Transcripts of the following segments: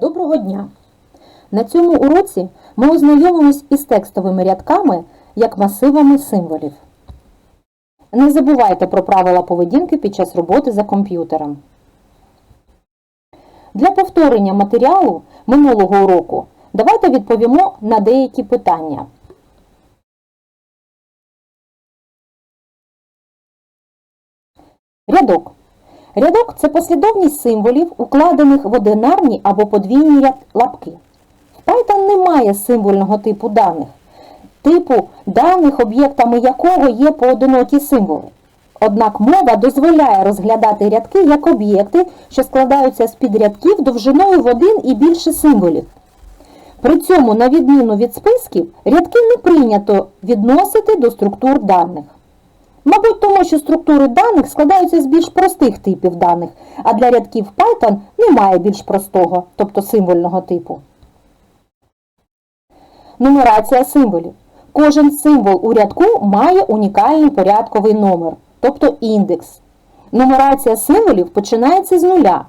Доброго дня! На цьому уроці ми ознайомимось із текстовими рядками як масивами символів. Не забувайте про правила поведінки під час роботи за комп'ютером. Для повторення матеріалу минулого уроку давайте відповімо на деякі питання. Рядок. Рядок це послідовність символів, укладених в одинарні або подвійні лапки. В Python немає символьного типу даних, типу даних, об'єктами якого є поодинокі символи. Однак мова дозволяє розглядати рядки як об'єкти, що складаються з підрядків довжиною в один і більше символів. При цьому, на відміну від списків, рядки не прийнято відносити до структур даних. Мабуть, тому що структури даних складаються з більш простих типів даних, а для рядків Python немає більш простого, тобто символьного типу. Нумерація символів. Кожен символ у рядку має унікальний порядковий номер, тобто індекс. Нумерація символів починається з нуля.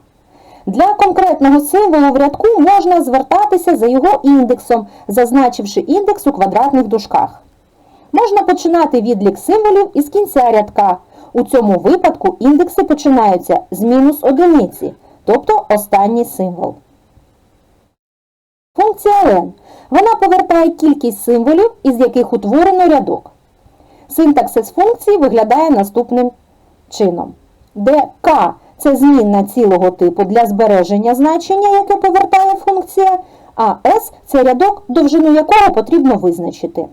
Для конкретного символу в рядку можна звертатися за його індексом, зазначивши індекс у квадратних дужках. Можна починати відлік символів із кінця рядка. У цьому випадку індекси починаються з мінус одиниці, тобто останній символ. Функція len. Вона повертає кількість символів, із яких утворено рядок. Синтаксис функції виглядає наступним чином, де k – це змінна цілого типу для збереження значення, яке повертає функція, а s – це рядок, довжину якого потрібно визначити.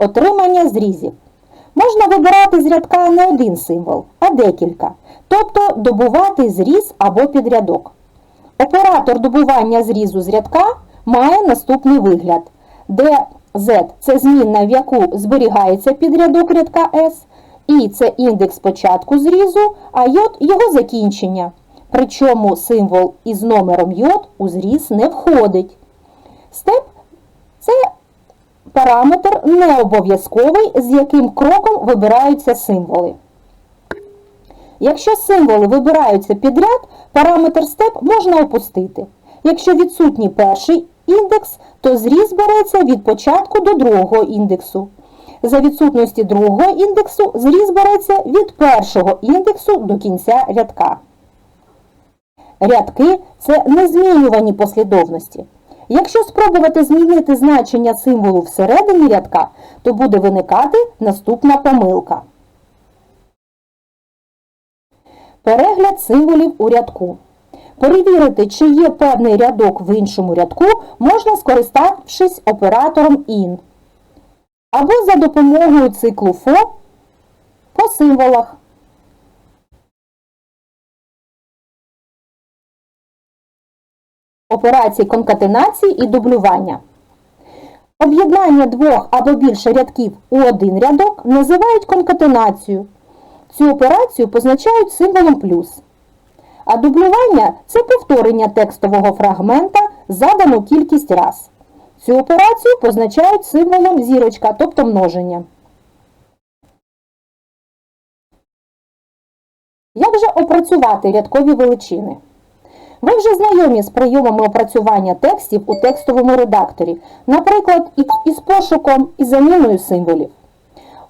Отримання зрізів. Можна вибирати з рядка не один символ, а декілька, тобто добувати зріз або підрядок. Оператор добування зрізу з рядка має наступний вигляд, де Z – це змінна, в яку зберігається підрядок рядка S, І це індекс початку зрізу, а J – його закінчення. Причому символ із номером J у зріз не входить. Степ – це параметр не обов'язковий, з яким кроком вибираються символи. Якщо символи вибираються підряд, параметр степ можна опустити. Якщо відсутній перший індекс, то зріз береться від початку до другого індексу. За відсутності другого індексу зріз береться від першого індексу до кінця рядка. Рядки це незмінювані послідовності. Якщо спробувати змінити значення символу всередині рядка, то буде виникати наступна помилка. Перегляд символів у рядку. Перевірити, чи є певний рядок в іншому рядку, можна скориставшись оператором IN або за допомогою циклу FO по символах. Операції конкатенації і дублювання. Об'єднання двох або більше рядків у один рядок називають конкатенацію. Цю операцію позначають символом плюс. А дублювання це повторення текстового фрагмента задану кількість раз. Цю операцію позначають символом зірочка, тобто множення. Як же опрацювати рядкові величини? Ви вже знайомі з прийомами опрацювання текстів у текстовому редакторі, наприклад, із пошуком і заміною символів.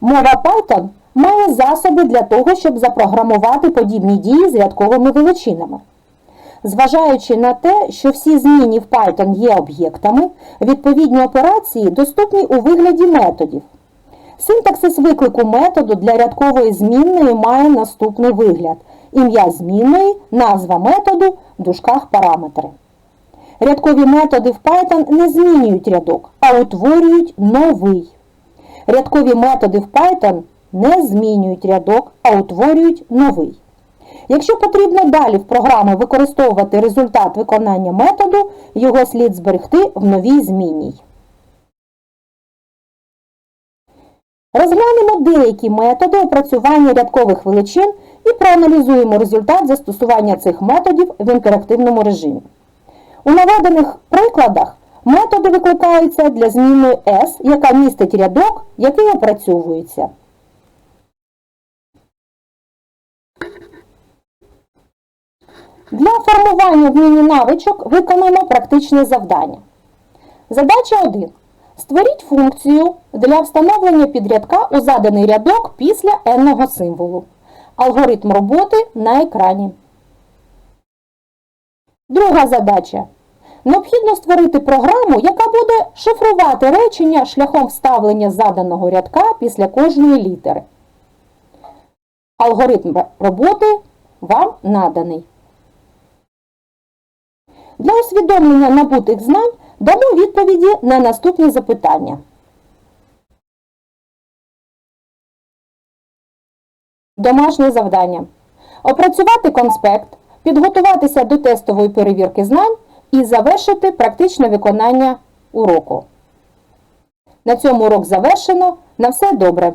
Мова Python має засоби для того, щоб запрограмувати подібні дії з рядковими величинами. Зважаючи на те, що всі зміни в Python є об'єктами, відповідні операції доступні у вигляді методів. Синтаксис виклику методу для рядкової змінної має наступний вигляд. Ім'я змінної, назва методу, в дужках параметри. Рядкові методи в Python не змінюють рядок, а утворюють новий. Рядкові методи в Python не змінюють рядок, а утворюють новий. Якщо потрібно далі в програмі використовувати результат виконання методу, його слід зберегти в новій змінній. Розглянемо деякі методи опрацювання рядкових величин і проаналізуємо результат застосування цих методів в інтерактивному режимі. У наведених прикладах методи викликаються для зміни S, яка містить рядок, який опрацьовується. Для формування вміння навичок виконаємо практичне завдання. Задача 1. Створіть функцію для встановлення підрядка у заданий рядок після n-го символу. Алгоритм роботи на екрані. Друга задача. Необхідно створити програму, яка буде шифрувати речення шляхом вставлення заданого рядка після кожної літери. Алгоритм роботи вам наданий. Для усвідомлення набутих знань дамо відповіді на наступні запитання. Домашнє завдання. Опрацювати конспект, підготуватися до тестової перевірки знань і завершити практичне виконання уроку. На цьому урок завершено. На все добре!